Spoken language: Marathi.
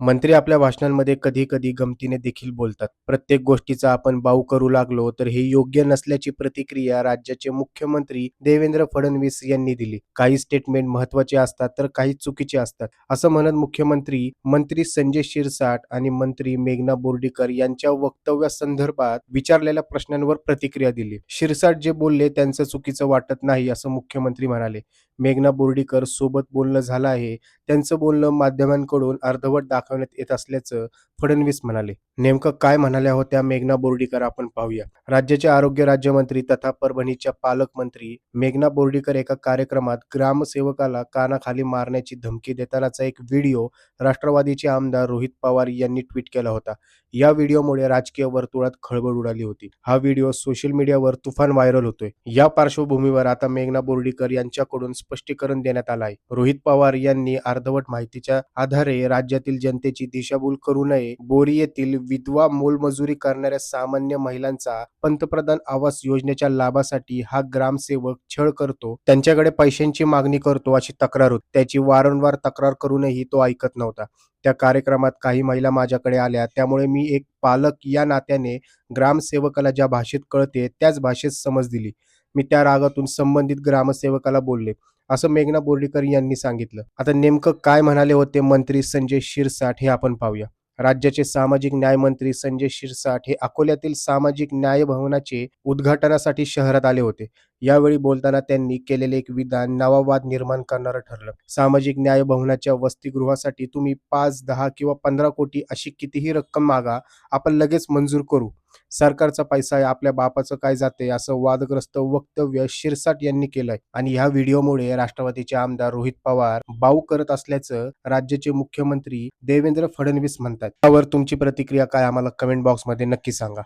मंत्री आपल्या भाषणांमध्ये कधी कधी गमतीने देखील बोलतात. प्रत्येक गोष्टीचा आपण बाऊ करू लागलो तर हे योग्य नसल्याची प्रतिक्रिया राज्याचे मुख्यमंत्री देवेंद्र फडणवीस यांनी दिली. काही स्टेटमेंट महत्त्वाचे असतात तर काही चुकीचे असतात. असं म्हणत मुख्यमंत्री मंत्री संजय शिरसाट आणि मंत्री मेघना बोर्डीकर यांच्या वक्तव्यासंदर्भात विचारलेल्या प्रश्नांवर प्रतिक्रिया दिली. शिरसाट जे बोलले त्यांचं चुकीचं वाटत नाही असं मुख्यमंत्री म्हणाले. मेघना बोर्डीकर सोबत बोलणं झालं आहे. त्यांचं बोलणं माध्यमांकडून अर्धवट दाखवण्यात येत असल्याचं फडणवीस म्हणाले. नेमकं काय म्हणाल्या होत्या मेघना बोर्डीकर आपण पाहूया. राज्याचे आरोग्य राज्यमंत्री तथा परभणीच्या पालकमंत्री मेघना बोर्डीकर एका कार्यक्रमात ग्रामसेवकाला कानाखाली मारण्याची धमकी देतानाचा एक व्हिडिओ राष्ट्रवादीचे आमदार रोहित पवार यांनी ट्विट केला होता. या व्हिडिओमुळे राजकीय वर्तुळात खळबळ उडाली होती. हा व्हिडिओ सोशल मीडियावर तुफान व्हायरल होतोय. या पार्श्वभूमीवर आता मेघना बोर्डीकर यांच्याकडून स्पष्टीकरण देण्यात आलं आहे रोहित पवार यांनी अर्धवट माहितीच्या आधारे राज्यातील जनतेची दिशाभूल करू नये. बोरी येथील विधवा मोलमजुरी करणाऱ्या सामान्य महिलांचा पंतप्रधान आवास योजनेच्या लाभासाठी हा ग्रामसेवक छळ करतो. त्यांच्याकडे पैशांची मागणी करतो अशी तक्रार होती. त्याची वारंवार तक्रार करूनही तो ऐकत नव्हता. त्या कार्यक्रमात काही महिला माझ्याकडे आल्या. त्यामुळे मी एक पालक या नात्याने ग्रामसेवकाला ज्या भाषेत कळते त्याच भाषेत समज दिली. मी त्या रागातून संबंधित ग्रामसेवकाला बोलले. असं मेघना बोर्डीकर यांनी सांगितलं. आता नेमकं काय म्हणाले होते मंत्री संजय शिरसाट हे आपण पाहूया. राज्याचे सामाजिक न्याय मंत्री संजय शिरसाट हे अकोल्यातील सामाजिक न्याय भवनाचे उद्घाटनासाठी शहरात आले होते. यावेळी बोलताना त्यांनी केलेले एक विधान नवावाद निर्माण करणारं ठरलं. सामाजिक न्याय भवनाच्या वसतिगृहासाठी तुम्ही पाच दहा किंवा पंधरा कोटी अशी कितीही रक्कम मागा आपण लगेच मंजूर करू. सरकारचा पैसा आहे आपल्या बापाचं काय जाते असं वादग्रस्त वक्तव्य शिरसाट यांनी केलंय. आणि ह्या व्हिडिओमुळे राष्ट्रवादीचे आमदार रोहित पवार बाऊ करत असल्याचं राज्याचे मुख्यमंत्री देवेंद्र फडणवीस म्हणतात. त्यावर तुमची प्रतिक्रिया काय? आम्हाला कमेंट बॉक्समध्ये नक्की सांगा.